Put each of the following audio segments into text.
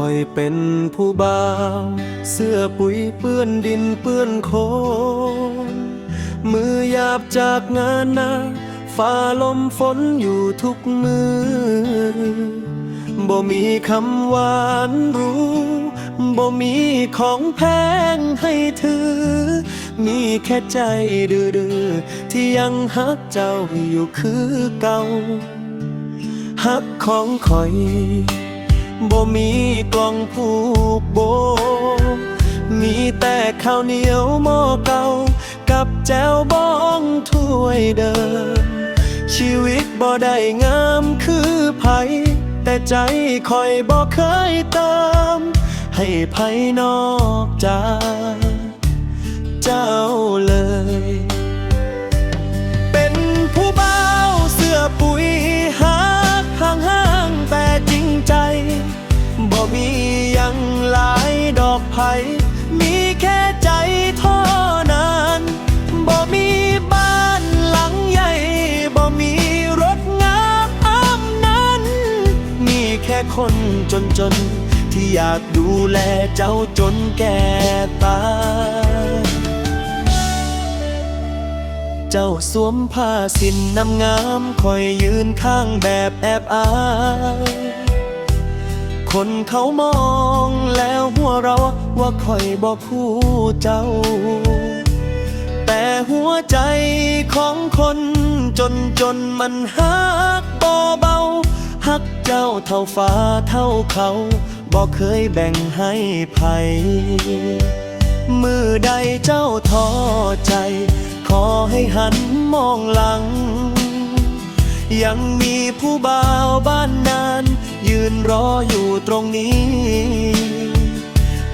อยเป็นผู้บ่าว เสื้อปุ๋ยเปื้อนดินเปื้อนโคลนมือหยาบจากงานนาฝ่าลมฝนอยู่ทุกมือบ่มีคำหวานรู้บ่มีของแพงให้ถือ มีแค่ใจดื้อที่ยังฮักเจ้าอยู่คือเก่าฮักของคอย บ่มีกล่องผูกโบ มีแต่ข้าวเหนียวหม้อเก่า กับแจวบ้องถ้วยเดิม ชีวิตบ่ได้งามคือไผแต่ใจคอยบ่เคยเติม ให้ไผนอกจากเจ้าเลย ดอกไผ่มีแค่ใจเท่านั้นบ่มีบ้านหลังใหญ่บ่มีรถงามนั้น มีแค่คนจนจนที่อยากดูแลเจ้าจนแก่ตายเจ้าสวมผ้าสินน้ำงามคอยยืนข้างแบบแอบอาย คนเขามองแล้วหัวเราว่าคอยบอกคู่เจ้า แต่หัวใจของคนจนจนมันฮักบ่เบาฮักเจ้าเท่าฟ้าเท่าเขาบอกเคยแบ่งให้ไผมือใดเจ้าท้อใจ ขอให้หันมองหลัง ยังมีผู้บ่าวบ้านนาน นรออยู่ตรงนี้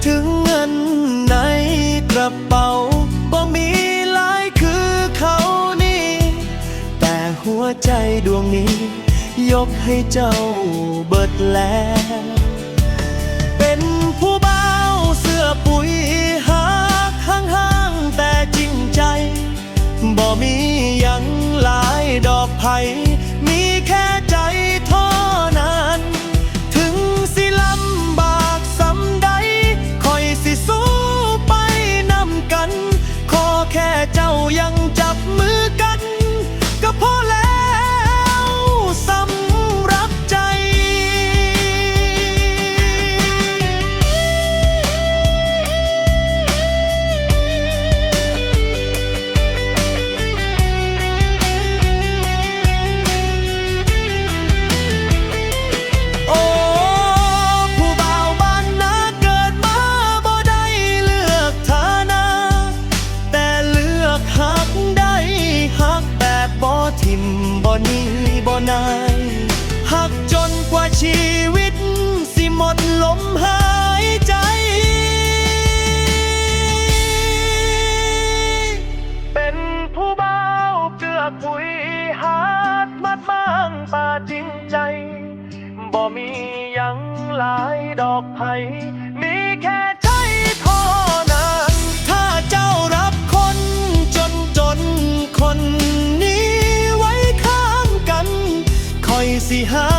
ถึงเงินในกระเป๋าบ่มีหลายคือเขานี่ แต่หัวใจดวงนี้ ยกให้เจ้าเบิดแล้วเป็นผู้เบาเสื้อปุ๋ยหาห้างแต่จริงใจบ่มียังหลายดอกไผ่ นายหักจนกว่าชีวิต สิหมดลมหายใจ เป็นผู้เบาเกลือปุ๋ยหาดมัดบ้างป่าจริงใจ บ่มียังหลายดอกไผ see how?